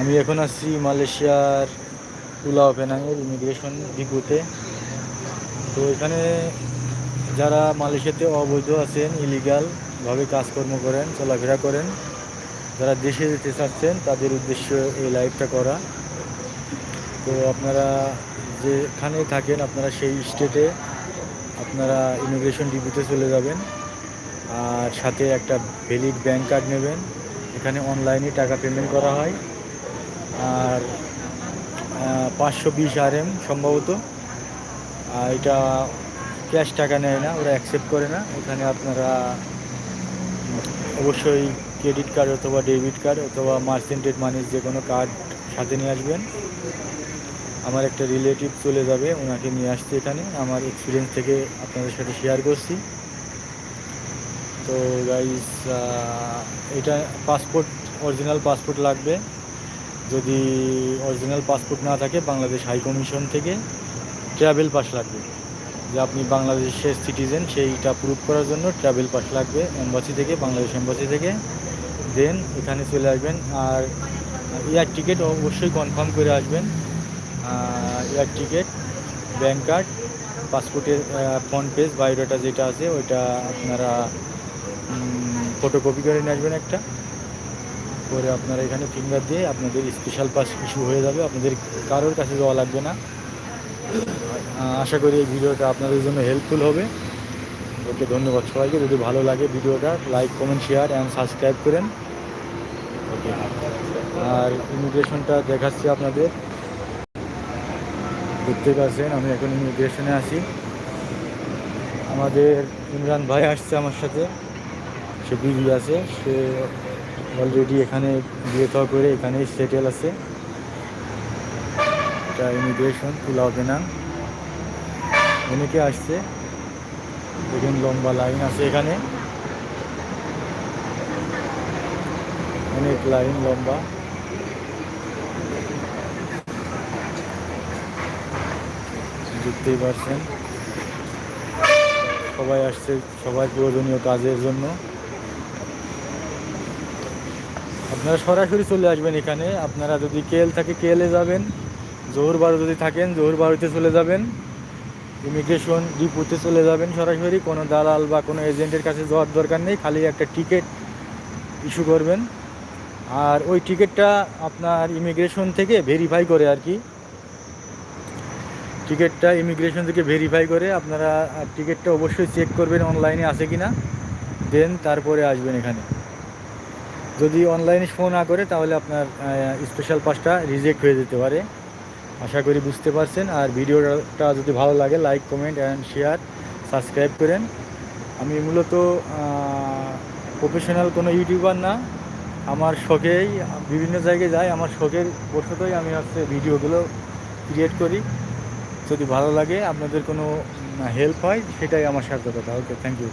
আমি এখন আসছি মালয়েশিয়ার উলা পেনাংয়ের ইমিগ্রেশন ডিপুতে। তো এখানে যারা মালয়েশিয়াতে অবৈধ আছেন ইলিগালভাবে কাজকর্ম করেন, চলাফেরা করেন, যারা দেশে যেতে চাচ্ছেন, তাদের উদ্দেশ্য এই লাইভটা করা। তো আপনারা যেখানে থাকেন, আপনারা সেই স্টেটে আপনারা ইমিগ্রেশন ডিপুতে চলে যাবেন আর সাথে একটা ভ্যালিড ব্যাংক কার্ড নেবেন। এখানে অনলাইনে টাকা পেমেন্ট করা হয়। আর পাঁচশো বিশ আর এম সম্ভবত। আর এটা ক্যাশ টাকা নেয় না, ওরা অ্যাকসেপ্ট করে না। এখানে আপনারা অবশ্যই ক্রেডিট কার্ড অথবা ডেবিট কার্ড অথবা মার্চেন্টেড মানির যে কোনো কার্ড সাথে নিয়ে আসবেন। আমার একটা রিলেটিভ চলে যাবে, ওনাকে নিয়ে আসছে এখানে। আমার এক্সপিরিয়েন্স থেকে আপনাদের সাথে শেয়ার করছি। তো গাইস এটা পাসপোর্ট অরিজিনাল পাসপোর্ট লাগবে। যদি অরিজিনাল পাসপোর্ট না থাকে বাংলাদেশ হাই কমিশন থেকে ট্রাভেল পাস লাগবে। যে আপনি বাংলাদেশের সিটিজেন সেইটা প্রুভ করার জন্য ট্রাভেল পাস লাগবে এম্বাসি থেকে বাংলাদেশ এম্বাসি থেকে। দেন এখানে চলে আসবেন, আর এয়ার টিকিট অবশ্যই কনফার্ম করে আসবেন। এয়ার টিকিট ব্যাঙ্ক কার্ড পাসপোর্টের ফ্রন্ট পেজ বায়োডাটা যেটা আছে, ওইটা আপনারা ফটোকপি করে নিয়ে আসবেন একটা। করে আপনারা এখানে ফিঙ্গার দিয়ে আপনাদের স্পেশাল পাস ইস্যু হয়ে যাবে। আপনাদের কারোর কাছে যাওয়া লাগবে না। আশা করি এই ভিডিওটা আপনাদের জন্য হেল্পফুল হবে। ওকে ধন্যবাদ সবাইকে। যদি ভালো লাগে ভিডিওটা like comment share and subscribe করেন। ওকে। আর ইমিগ্রেশনটা দেখাচ্ছি আপনাদের। দেখতে পাচ্ছেন, আমি এখন ইমিগ্রেশনে আছি। আমাদের ইমরান ভাই আসছে আমার সাথে। সে বিজি আছে। সে অলরেডি এখানে বিয়ে থাওয়া করে এখানেই সেটেল আছে। এটা ইমিগ্রেশন পুলাও পেনাং অনেকে আসছে। দেখুন লম্বা লাইন আছে এখানে। অনেক লাইন লম্বা। দেখতেই পারছেন সবাই আসছে সবাই প্রয়োজনীয় কাজের জন্য। আপনারা সরাসরি চলে আসবেন এখানে। আপনারা যদি কেএল থাকে, কেএলে যাবেন। জোহর বারো যদি থাকেন, জোহর বারোতে চলে যাবেন। ইমিগ্রেশন ডিপুতে চলে যাবেন সরাসরি। কোনো দালাল বা কোনো এজেন্টের কাছে যাওয়ার দরকার নেই। খালি একটা টিকিট ইস্যু করবেন। আর ওই টিকিটটা আপনার ইমিগ্রেশন থেকে ভেরিফাই করে আর কি। টিকিটটা ইমিগ্রেশন থেকে ভেরিফাই করে আপনারা টিকিটটা অবশ্যই চেক করবেন অনলাইনে আছে কি না দেন তারপরে আসবেন এখানে। যদি অনলাইনে শো না করে, তাহলে আপনার স্পেশাল পাসটা রিজেক্ট হয়ে যেতে পারে। আশা করি বুঝতে পারছেন। আর ভিডিওটা যদি ভালো লাগে like comment and share subscribe করেন। আমি মূলত প্রফেশনাল কোনো ইউটিউবার না। আমার শখেই, বিভিন্ন জায়গায় যাই, আমার শখের বশতই আমি হচ্ছে ভিডিওগুলো ক্রিয়েট করি। যদি ভালো লাগে, আপনাদের কোনো হেল্প হয়, সেটাই আমার সাথে কথা ওকে থ্যাংক ইউ